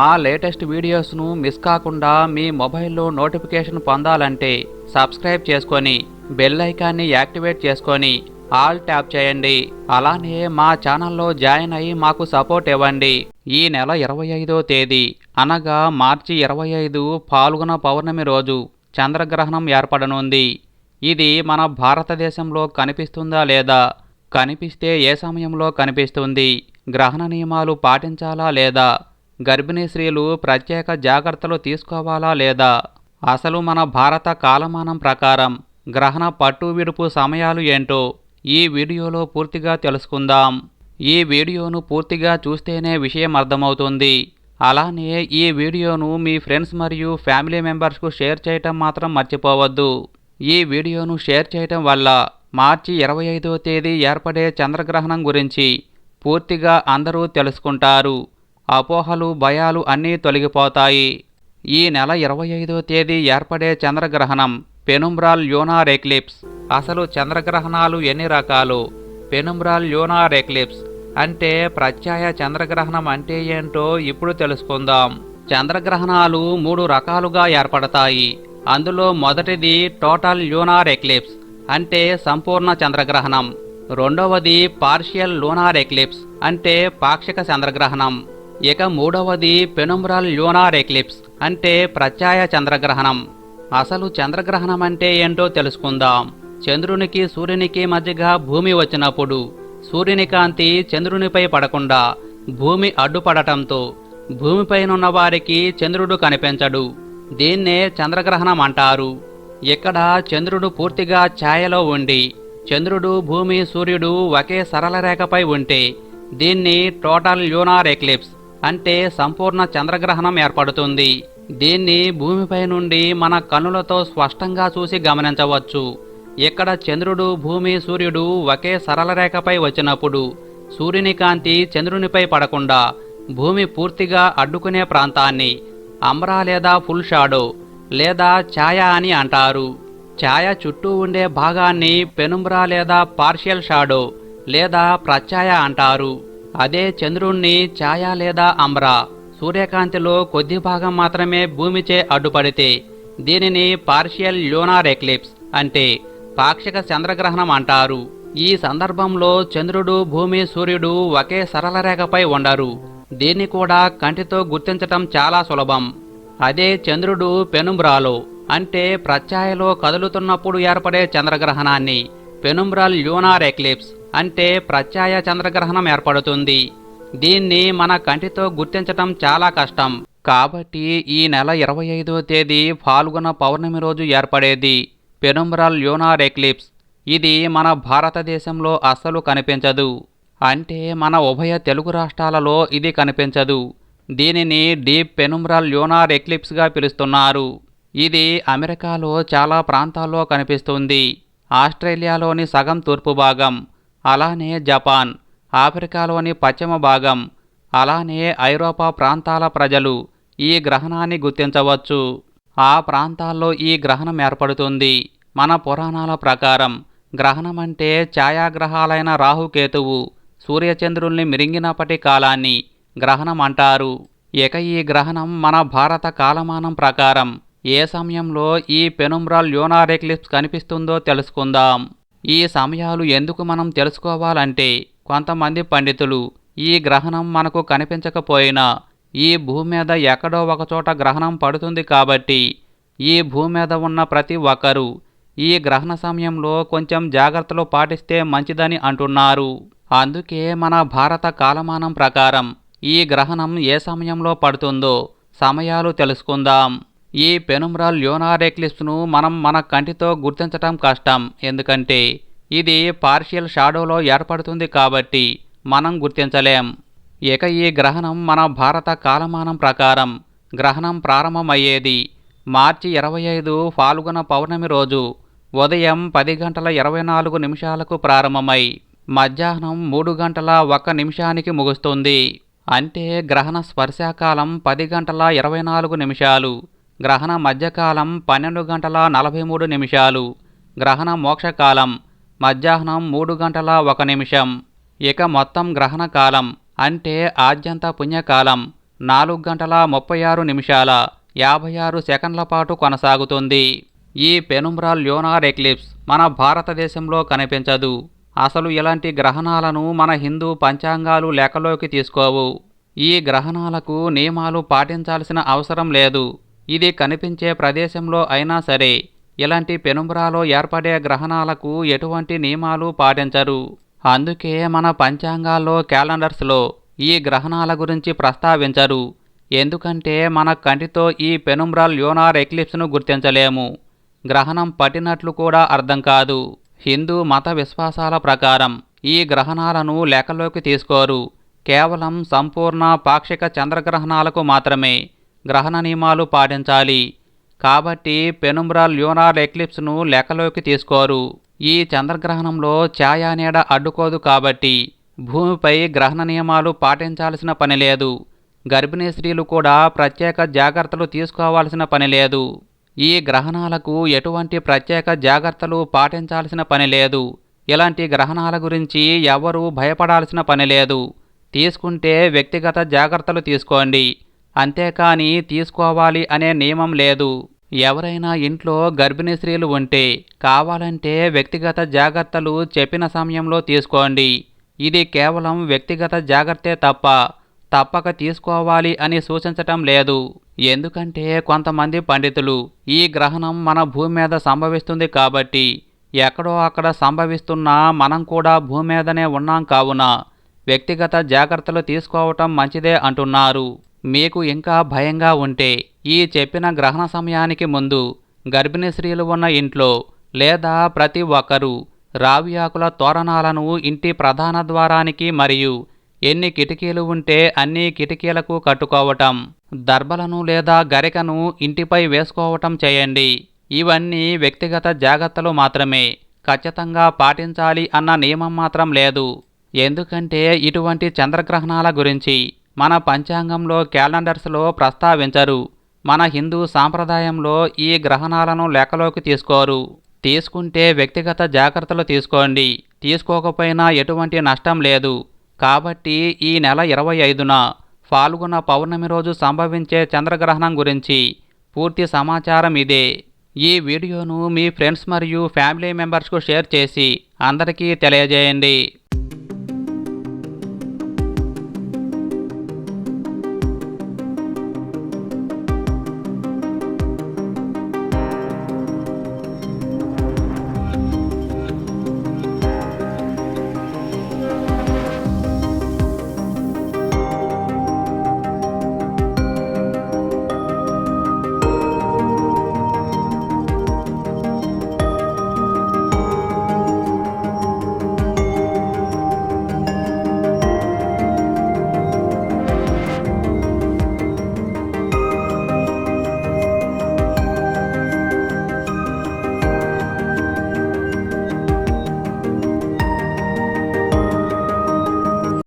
మా latest వీడియోస్ను miss కాకుండా మీ మొబైల్లో నోటిఫికేషన్ పొందాలంటే సబ్స్క్రైబ్ చేసుకొని బెల్ ఐకాన్ని యాక్టివేట్ చేసుకొని ఆల్ ట్యాప్ చేయండి. అలానే మా ఛానల్లో జాయిన్ అయ్యి మాకు సపోర్ట్ ఇవ్వండి. ఈ నెల ఇరవై ఐదో తేదీ అనగా మార్చి ఇరవై ఐదు పాల్గొన పౌర్ణమి రోజు చంద్రగ్రహణం ఏర్పడనుంది. ఇది మన భారతదేశంలో కనిపిస్తుందా లేదా? కనిపిస్తే ఏ సమయంలో కనిపిస్తుంది? గ్రహణ నియమాలు పాటించాలా లేదా? గర్భిణీ స్త్రీలు ప్రత్యేక జాగ్రత్తలు తీసుకోవాలా లేదా? అసలు మన భారత కాలమానం ప్రకారం గ్రహణ పట్టు విడుపు సమయాలు ఏంటో ఈ వీడియోలో పూర్తిగా తెలుసుకుందాం. ఈ వీడియోను పూర్తిగా చూస్తేనే విషయం అర్థమవుతుంది. అలానే ఈ వీడియోను మీ ఫ్రెండ్స్ మరియు ఫ్యామిలీ మెంబర్స్కు షేర్ చేయటం మాత్రం మర్చిపోవద్దు. ఈ వీడియోను షేర్ చేయటం వల్ల మార్చి ఇరవై ఐదో తేదీ ఏర్పడే చంద్రగ్రహణం గురించి పూర్తిగా అందరూ తెలుసుకుంటారు. అపోహలు భయాలు అన్నీ తొలగిపోతాయి. ఈ నెల ఇరవై ఐదో తేదీ ఏర్పడే చంద్రగ్రహణం పెనుమ్రాల్ యోనార్ ఎక్లిప్స్ అసలు చంద్రగ్రహణాలు ఎన్ని రకాలు? పెనుమ్రాల్ యోనార్ ఎక్లిప్స్ అంటే ప్రత్యయ చంద్రగ్రహణం అంటే ఏంటో ఇప్పుడు తెలుసుకుందాం. చంద్రగ్రహణాలు మూడు రకాలుగా ఏర్పడతాయి. అందులో మొదటిది టోటల్ ల్యూనార్ ఎక్లిప్స్ అంటే సంపూర్ణ చంద్రగ్రహణం. రెండవది పార్షియల్ లూనార్ ఎక్లిప్స్ అంటే పాక్షిక చంద్రగ్రహణం. ఇక మూడవది పెనుమ్రల్ ల్యూనార్ ఎక్లిప్స్ అంటే ప్రత్యాయ చంద్రగ్రహణం. అసలు చంద్రగ్రహణం అంటే ఏంటో తెలుసుకుందాం. చంద్రునికి సూర్యునికి మధ్యగా భూమి వచ్చినప్పుడు సూర్యుని కాంతి చంద్రునిపై పడకుండా భూమి అడ్డుపడటంతో భూమిపైనున్న వారికి చంద్రుడు కనిపించడు. దీన్నే చంద్రగ్రహణం అంటారు. ఇక్కడ చంద్రుడు పూర్తిగా ఛాయలో ఉండి చంద్రుడు భూమి సూర్యుడు ఒకే సరళ రేఖపై ఉంటే దీన్ని టోటల్ ల్యూనార్ ఎక్లిప్స్ అంటే సంపూర్ణ చంద్రగ్రహణం ఏర్పడుతుంది. దీన్ని భూమిపై నుండి మన కనులతో స్పష్టంగా చూసి గమనించవచ్చు. ఇక్కడ చంద్రుడు భూమి సూర్యుడు ఒకే సరళ రేఖపై వచ్చినప్పుడు సూర్యుని కాంతి చంద్రునిపై పడకుండా భూమి పూర్తిగా అడ్డుకునే ప్రాంతాన్ని అమ్రా లేదా ఫుల్ షాడో లేదా ఛాయ అని అంటారు. ఛాయ చుట్టూ ఉండే భాగాన్ని పెనుమ్రా లేదా పార్షియల్ షాడో లేదా ప్రత్యాయ అంటారు. అదే చంద్రుణ్ణి ఛాయ లేదా అమ్రా? సూర్యకాంతిలో కొద్ది భాగం మాత్రమే భూమిచే అడ్డుపడితే దీనిని పార్షియల్ ల్యూనార్ ఎక్లిప్స్ అంటే పాక్షిక చంద్రగ్రహణం అంటారు. ఈ సందర్భంలో చంద్రుడు భూమి సూర్యుడు ఒకే సరళ రేఖపై ఉండరు. దీన్ని కూడా కంటితో గుర్తించటం చాలా సులభం. అదే చంద్రుడు పెనుమ్రాలో అంటే ప్రత్యాయలో కదులుతున్నప్పుడు ఏర్పడే చంద్రగ్రహణాన్ని పెనుమ్రాల్ ల్యూనార్ ఎక్లిప్స్ అంటే ప్రత్యాయ చంద్రగ్రహణం ఏర్పడుతుంది. దీన్ని మన కంటితో గుర్తించటం చాలా కష్టం. కాబట్టి ఈ నెల ఇరవై ఐదో తేదీ ఫాల్గుణ పౌర్ణమి రోజు ఏర్పడేది. పెనుమ్రల్ ల్యూనార్ ఎక్లిప్స్ ఇది మన భారతదేశంలో అస్సలు కనిపించదు. అంటే మన ఉభయ తెలుగు రాష్ట్రాలలో ఇది కనిపించదు. దీనిని డీప్ పెనుమ్రల్ ల్యూనార్ ఎక్లిప్స్గా పిలుస్తున్నారు. ఇది అమెరికాలో చాలా ప్రాంతాల్లో కనిపిస్తుంది. ఆస్ట్రేలియాలోని సగం తూర్పు భాగం. అలానే జపాన్ ఆఫ్రికాలోని పశ్చిమ భాగం అలానే ఐరోపా ప్రాంతాల ప్రజలు ఈ గ్రహణాన్ని గుర్తించవచ్చు. ఆ ప్రాంతాల్లో ఈ గ్రహణం ఏర్పడుతుంది. మన పురాణాల ప్రకారం గ్రహణం అంటే ఛాయాగ్రహాలైన రాహుకేతువు సూర్యచంద్రుల్ని మిరింగినప్పటి కాలాన్ని గ్రహణం అంటారు ఇక ఈ గ్రహణం మన భారత కాలమానం ప్రకారం ఏ సమయంలో ఈ పెనుమ్రాల్ యోనార్ ఎక్లిప్స్ కనిపిస్తుందో తెలుసుకుందాం. ఈ సమయాలు ఎందుకు మనం తెలుసుకోవాలంటే కొంతమంది పండితులు ఈ గ్రహణం మనకు కనిపించకపోయినా ఈ భూమి మీద ఎక్కడో ఒకచోట గ్రహణం పడుతుంది కాబట్టి ఈ భూమి మీద ఉన్న ప్రతి ఒక్కరూ ఈ గ్రహణ సమయంలో కొంచెం జాగ్రత్తలు పాటిస్తే మంచిదని అంటున్నారు. అందుకే మన భారత కాలమానం ప్రకారం ఈ గ్రహణం ఏ సమయంలో పడుతుందో సమయాలు తెలుసుకుందాం. ఈ పెనుమ్రాల్ ల్యూనార్ ఎక్లిప్స్ను మనం మన కంటితో గుర్తించటం కష్టం. ఎందుకంటే ఇది పార్షియల్ షాడోలో ఏర్పడుతుంది కాబట్టి మనం గుర్తించలేం. ఇక ఈ గ్రహణం మన భారత కాలమానం ప్రకారం గ్రహణం ప్రారంభమయ్యేది మార్చి ఇరవై ఐదు ఫాల్గుణ పౌర్ణమి రోజు ఉదయం పది గంటల ఇరవై నాలుగు నిమిషాలకు ప్రారంభమై మధ్యాహ్నం మూడు గంటల ఒక్క నిమిషానికి ముగుస్తుంది. అంటే గ్రహణ స్పర్శాకాలం పది గంటల ఇరవై నాలుగు నిమిషాలు. గ్రహణ మధ్యకాలం పన్నెండు గంటల నలభై మూడు నిమిషాలు. గ్రహణ మోక్షకాలం మధ్యాహ్నం మూడు గంటల ఒక నిమిషం. ఇక మొత్తం గ్రహణ కాలం అంటే ఆద్యంత పుణ్యకాలం నాలుగు గంటల ముప్పై ఆరు నిమిషాల యాభై ఆరు సెకండ్ల పాటు కొనసాగుతుంది. ఈ పెనుమ్రాల్ ల్యోనార్ ఎక్లిప్స్ మన భారతదేశంలో కనిపించదు. అసలు ఇలాంటి గ్రహణాలను మన హిందూ పంచాంగాలు లెక్కలోకి తీసుకోవు. ఈ గ్రహణాలకు నియమాలు పాటించాల్సిన అవసరం లేదు. ఇది కనిపించే ప్రదేశంలో అయినా సరే ఇలాంటి పెనుమ్రాలో ఏర్పడే గ్రహణాలకు ఎటువంటి నియమాలు పాటించరు. అందుకే మన పంచాంగాల్లో క్యాలెండర్స్లో ఈ గ్రహణాల గురించి ప్రస్తావించరు. ఎందుకంటే మన కంటితో ఈ పెనుమ్రాల్ యోనార్ ఎక్లిప్స్ను గుర్తించలేము. గ్రహణం పట్టినట్లు కూడా అర్థం కాదు. హిందూ మత విశ్వాసాల ప్రకారం ఈ గ్రహణాలను లెక్కలోకి తీసుకోరు. కేవలం సంపూర్ణ పాక్షిక చంద్రగ్రహణాలకు మాత్రమే. గ్రహణ నియమాలు పాటించాలి. కాబట్టి పెనుమ్రాల్ ల్యూనార్ ఎక్లిప్స్ను లెక్కలోకి తీసుకోరు. ఈ చంద్రగ్రహణంలో ఛాయా నీడ అడ్డుకోదు కాబట్టి భూమిపై గ్రహణ నియమాలు పాటించాల్సిన పని లేదు. గర్భిణీ స్త్రీలు కూడా ప్రత్యేక జాగ్రత్తలు తీసుకోవాల్సిన పని లేదు. ఈ గ్రహణాలకు ఎటువంటి ప్రత్యేక జాగ్రత్తలు పాటించాల్సిన పని లేదు. ఇలాంటి గ్రహణాల గురించి ఎవరూ భయపడాల్సిన పని లేదు. తీసుకుంటే వ్యక్తిగత జాగ్రత్తలు తీసుకోండి. అంతేకాని తీసుకోవాలి అనే నియమం లేదు. ఎవరైనా ఇంట్లో గర్భిణీ స్త్రీలు ఉంటే కావాలంటే వ్యక్తిగత జాగ్రత్తలు చెప్పిన సమయంలో తీసుకోండి. ఇది కేవలం వ్యక్తిగత జాగ్రత్తే తప్ప తప్పక తీసుకోవాలి అని సూచించటం లేదు. ఎందుకంటే కొంతమంది పండితులు ఈ గ్రహణం మన భూమి మీద సంభవిస్తుంది కాబట్టి ఎక్కడో అక్కడ సంభవిస్తున్నా మనం కూడా భూమి మీదనే ఉన్నాం కావున వ్యక్తిగత జాగ్రత్తలు తీసుకోవటం మంచిదే అంటున్నారు. మీకు ఇంకా భయంగా ఉంటే ఈ చెప్పిన గ్రహణ సమయానికి ముందు గర్భిణీ స్త్రీలు ఉన్న ఇంట్లో లేదా ప్రతి ఒక్కరూ రావి ఆకుల తోరణాలను ఇంటి ప్రధాన ద్వారానికి మరియు ఎన్ని కిటికీలు ఉంటే అన్ని కిటికీలకు కట్టుకోవటం దర్బలను లేదా గరికను ఇంటిపై వేసుకోవటం చేయండి. ఇవన్నీ వ్యక్తిగత జాగ్రత్తలు మాత్రమే. ఖచ్చితంగా పాటించాలి అన్న నియమం మాత్రం లేదు. ఎందుకంటే ఇటువంటి చంద్రగ్రహణాల గురించి మన పంచాంగంలో క్యాలెండర్స్లో ప్రస్తావించరు. మన హిందూ సాంప్రదాయంలో ఈ గ్రహణాలను లెక్కలోకి తీసుకోరు. తీసుకుంటే వ్యక్తిగత జాగ్రత్తలు తీసుకోండి. తీసుకోకపోయినా ఎటువంటి నష్టం లేదు. కాబట్టి ఈ నెల ఇరవై ఐదున పాల్గొన్న పౌర్ణమి రోజు సంభవించే చంద్రగ్రహణం గురించి పూర్తి సమాచారం ఇదే. ఈ వీడియోను మీ ఫ్రెండ్స్ మరియు ఫ్యామిలీ మెంబర్స్కు షేర్ చేసి అందరికీ తెలియజేయండి.